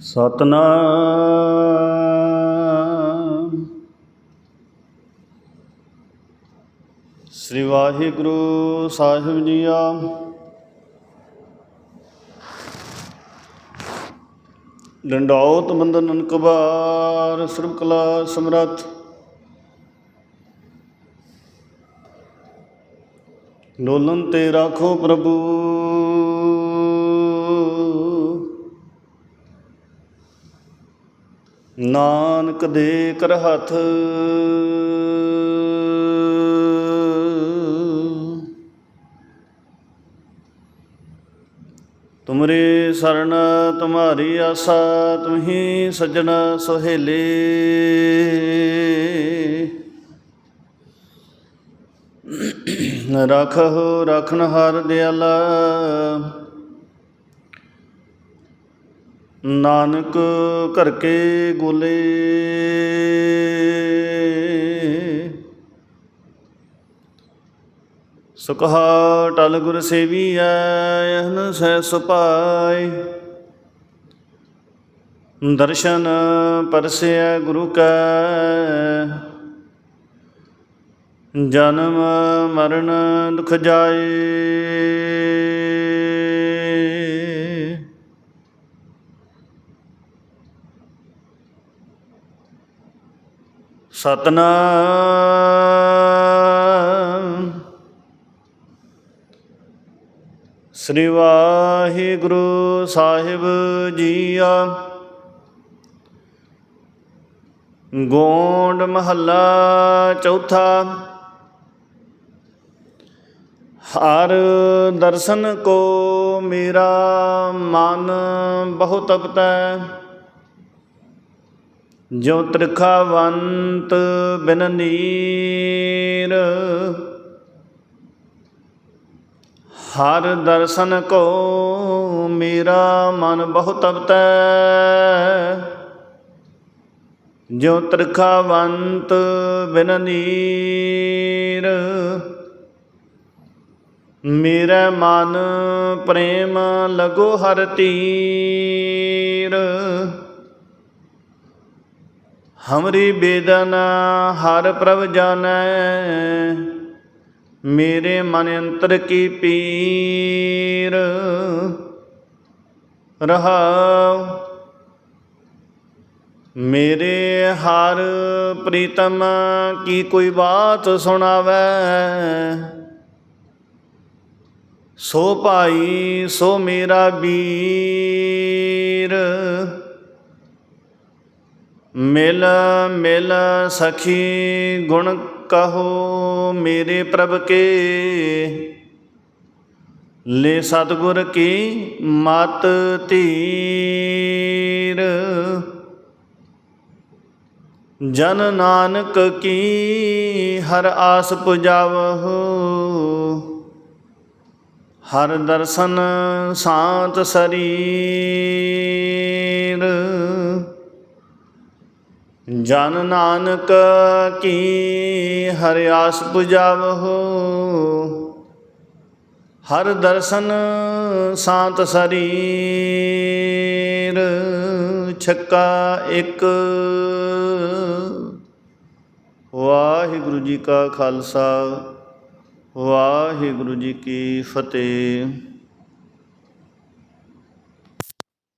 ਸਤਨਾਮ। ਸ੍ਰੀ ਵਾਹਿਗੁਰੂ ਸਾਹਿਬ ਜੀਆ। ਡੰਡੌਤ ਬੰਦਨ ਅਨਕਬਾਰ ਸਰਬ ਕਲਾ ਸਮਰੱਥ। ਡੋਲਨ ਤੇ ਰਾਖੋ ਪ੍ਰਭੂ। ਨਾਨਕ ਦੇ ਕਰ ਹੱਥ। ਤੁਮਰੇ ਸਰਨ ਤੁਮਾਰੀ ਆਸਾ ਤੁਮਹੀ ਸਜਣ ਸੁਹੇਲੇ। ਰਖਹੁ ਰਖਨ ਹਰ ਦਿਆਲਾ। ਨਾਨਕ ਘਰ ਕੇ ਗੋਲੇ। ਸੁਖਾ ਟਲ ਗੁਰ ਸੇਵੀਐ ਇਹਨ ਸਹਿ ਸੁਪਾਈ ਦਰਸ਼ਨ ਪਰਸਿਆ ਗੁਰੂ ਕੈ। ਜਨਮ ਮਰਨ ਦੁਖ ਜਾਏ। ਸਤਨਾਮ। ਸ੍ਰੀ ਵਾਹਿਗੁਰੂ ਸਾਹਿਬ ਜੀਆ। ਗੋਂਡ ਮਹੱਲਾ ਚੌਥਾ। ਹਰ ਦਰਸ਼ਨ ਕੋ ਮੇਰਾ ਮਨ ਬਹੁਤ ਤਪਤੈ ਜੋ ਤ੍ਰਿਖਾਵੰਤ ਬਿਨ ਨੀਰ, ਹਰ ਦਰਸ਼ਨ ਕੋ ਮੇਰਾ ਮਨ ਬਹੁਤ ਤਪਤੈ। ਜੋ ਤ੍ਰਿਖਾਵੰਤ ਬਿਨ ਨੀਰ, ਮੇਰਾ ਮਨ ਪ੍ਰੇਮ ਲਗੋ ਹਰ ਹਮਰੀ ਬੇਦਨ, ਹਰ ਪ੍ਰਭ ਜਾਣੈ। ਮੇਰੇ ਮਨ ਅੰਤਰ ਕੀ ਪੀਰ? ਰਹਾਉ। ਮੇਰੇ ਹਰ ਪ੍ਰੀਤਮ ਕੀ ਕੋਈ ਬਾਤ ਸੁਣਾਵੇ? ਸੋ ਭਾਈ, ਸੋ ਮੇਰਾ ਵੀਰ। ਮਿਲ ਮਿਲ ਸਖੀ ਗੁਣ ਕਹੋ ਮੇਰੇ ਪ੍ਰਭ ਕੇ। ਲੈ ਸਤਗੁਰ ਕੀ ਮਤ ਧੀਰ। ਜਨ ਨਾਨਕ ਕੀ ਹਰ ਆਸ ਪੁਜਾਵਹੁ। ਹਰ ਦਰਸ਼ਨ ਸਾਤ ਸਰੀ ਜਨ ਨਾਨਕ ਕੀ ਹਰਿਆਸ ਆਸ ਪੁਜਾਵਹੁ, ਹਰ ਦਰਸ਼ਨ ਸਾਤ ਸਰੀਰ, ਛੱਕਾ ਇੱਕ। ਵਾਹਿਗੁਰੂ ਜੀ ਕਾ ਖਾਲਸਾ, ਵਾਹਿਗੁਰੂ ਜੀ ਕੀ ਫਤਿਹ।